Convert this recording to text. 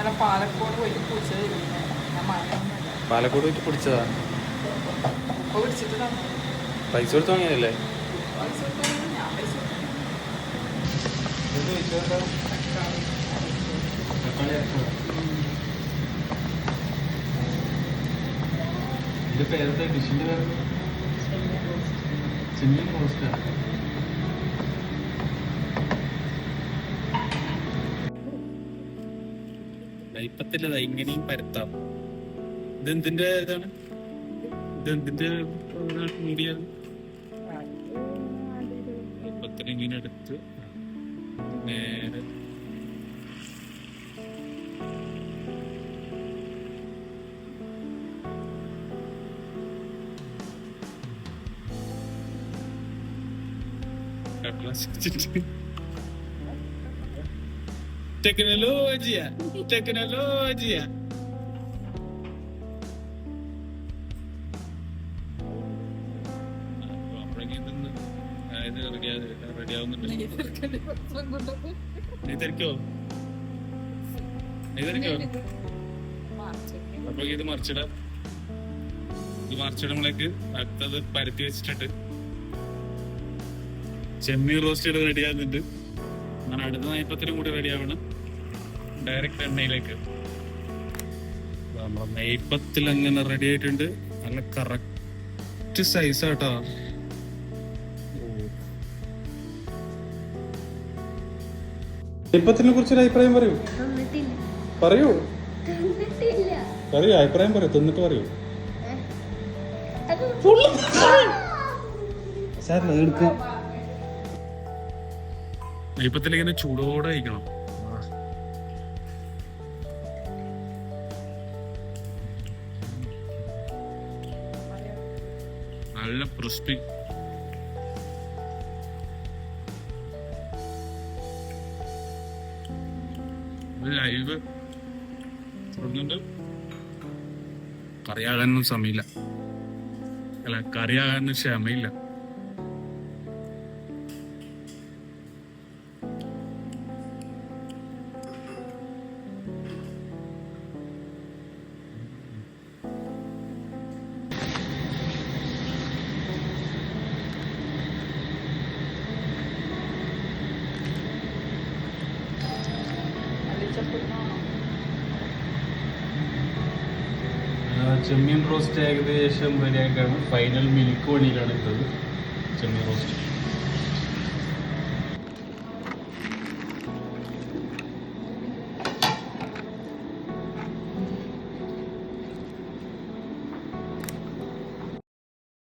ഇന്നലെ പാലക്കോട് പോയിട്ട് ഞാൻ മഴ പാലക്കോട് പോയിട്ട് പിടിച്ചിട്ട് പൈസ കൊടുത്ത് വാങ്ങിയതല്ലേ? ഇതിപ്പോ ഏതൊക്കെ ഡിഷിന്റെ പേര് ചെമ്മീൻ റോസ്റ്റാ ഇപ്പത്തില്ലതാ ഇങ്ങനെയും പരത്താം. ഇതെന്തിന്റെ ഇതാണ്? ഇതെന്തിന്റെ മീഡിയ ഇപ്പത്തിന് ഇങ്ങനെ എടുത്ത് നേരെ ടെക്നോളജിയ ടെക്നോളജിയ Tecnologia! തിരക്കോ തിരക്കോ അപ്പൊ ഇത് മറിച്ചിടാം. ഈ മറിച്ചിടുമ്പോഴേക്ക് അടുത്തത് പരത്തി വെച്ചിട്ടുണ്ട്. ചെമ്മീൻ റോസ്റ്റ് റെഡി ആകുന്നുണ്ട് അങ്ങനെ അടുത്ത നെയ്പ്പത്തിനും കൂടി റെഡിയാവണം ഡയറക്റ്റ് എണ്ണയിലേക്ക്. നമ്മളെ നെയ്പ്പത്തിൽ അങ്ങനെ റെഡി ആയിട്ടുണ്ട്. നല്ല കറക്റ്റ് സൈസ് ആട്ടോ. നെയ്പ്പത്തിനെ കുറിച്ചൊരു അഭിപ്രായം പറയൂ. പറയൂ. പറയൂ അഭിപ്രായം പറയൂ തിന്നിട്ട് പറയൂ. സാറിന് എടുക്കാം. നെയ്പ്പത്തിൽ ഇങ്ങനെ ചൂടോടെ കഴിക്കണം. നല്ല ക്രിസ്പി. ലൈവ് കറിയാകാനൊന്നും സമയമില്ല. അല്ല കറിയാകാനൊന്നും ക്ഷമയില്ല. ചെമ്മീൻ റോസ്റ്റ് ഏകദേശം വരെയൊക്കെയാണ് ഫൈനൽ മിൽക്ക് വഴിയിലാണ് ഇട്ടത്. ചെമ്മീൻ റോസ്റ്റ്